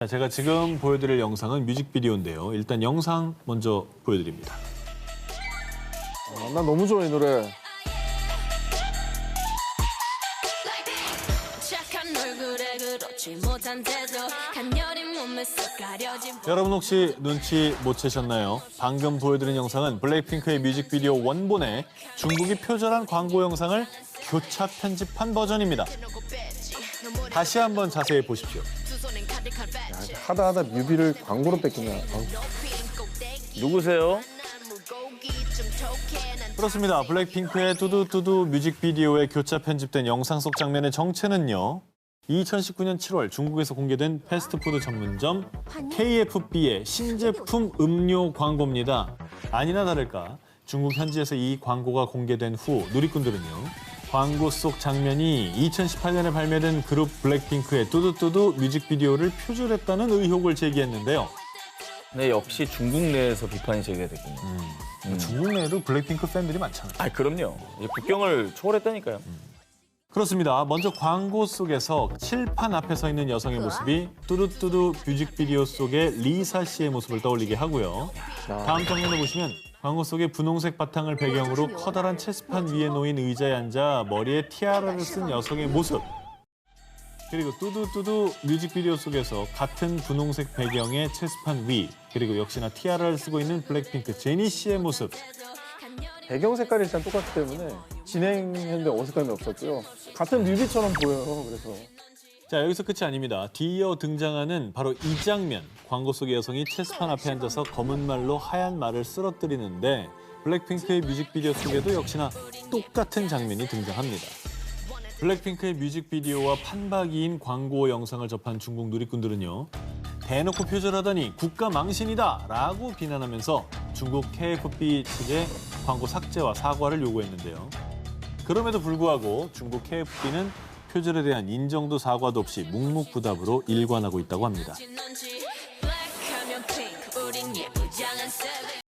자, 제가 지금 보여드릴 영상은 뮤직비디오인데요. 일단 영상 먼저 보여드립니다. 아, 나 너무 좋아 이 노래. 여러분 혹시 눈치 못 채셨나요? 방금 보여드린 영상은 블랙핑크의 뮤직비디오 원본에 중국이 표절한 광고 영상을 교차 편집한 버전입니다. 다시 한번 자세히 보십시오. 하다 하다 뮤비를 광고로 뺏기냐. 아우. 누구세요? 그렇습니다. 블랙핑크의 뚜두뚜두 뮤직비디오에 교차 편집된 영상 속 장면의 정체는요. 2019년 7월 중국에서 공개된 패스트푸드 전문점 KFB의 신제품 음료 광고입니다. 아니나 다를까 중국 현지에서 이 광고가 공개된 후 누리꾼들은요. 광고 속 장면이 2018년에 발매된 그룹 블랙핑크의 뚜두뚜두 뮤직비디오를 표절했다는 의혹을 제기했는데요. 네, 역시 중국 내에서 비판이 제기됐군요. 중국 내에도 블랙핑크 팬들이 많잖아요. 아, 그럼요. 이 국경을 초월했다니까요. 그렇습니다. 먼저 광고 속에서 칠판 앞에 서 있는 여성의 모습이 뚜두뚜두 뮤직비디오 속의 리사 씨의 모습을 떠올리게 하고요. 다음 장면을 보시면 광고 속의 분홍색 바탕을 배경으로 커다란 체스판 위에 놓인 의자에 앉아 머리에 티아라를 쓴 여성의 모습. 그리고 뚜두뚜두 뮤직비디오 속에서 같은 분홍색 배경의 체스판 위 그리고 역시나 티아라를 쓰고 있는 블랙핑크 제니 씨의 모습. 배경 색깔이 일단 똑같기 때문에 진행했는데 어색함이 없었고요. 같은 뮤비처럼 보여요. 그래서 자 여기서 끝이 아닙니다. 뒤이어 등장하는 바로 이 장면. 광고 속의 여성이 체스판 앞에 앉아서 검은 말로 하얀 말을 쓰러뜨리는데 블랙핑크의 뮤직비디오 속에도 역시나 똑같은 장면이 등장합니다. 블랙핑크의 뮤직비디오와 판박이인 광고 영상을 접한 중국 누리꾼들은요. 대놓고 표절하다니 국가 망신이다 라고 비난하면서 중국 KFB 측에 광고 삭제와 사과를 요구했는데요. 그럼에도 불구하고 중국 KFB는 표절에 대한 인정도 사과도 없이 묵묵부답으로 일관하고 있다고 합니다.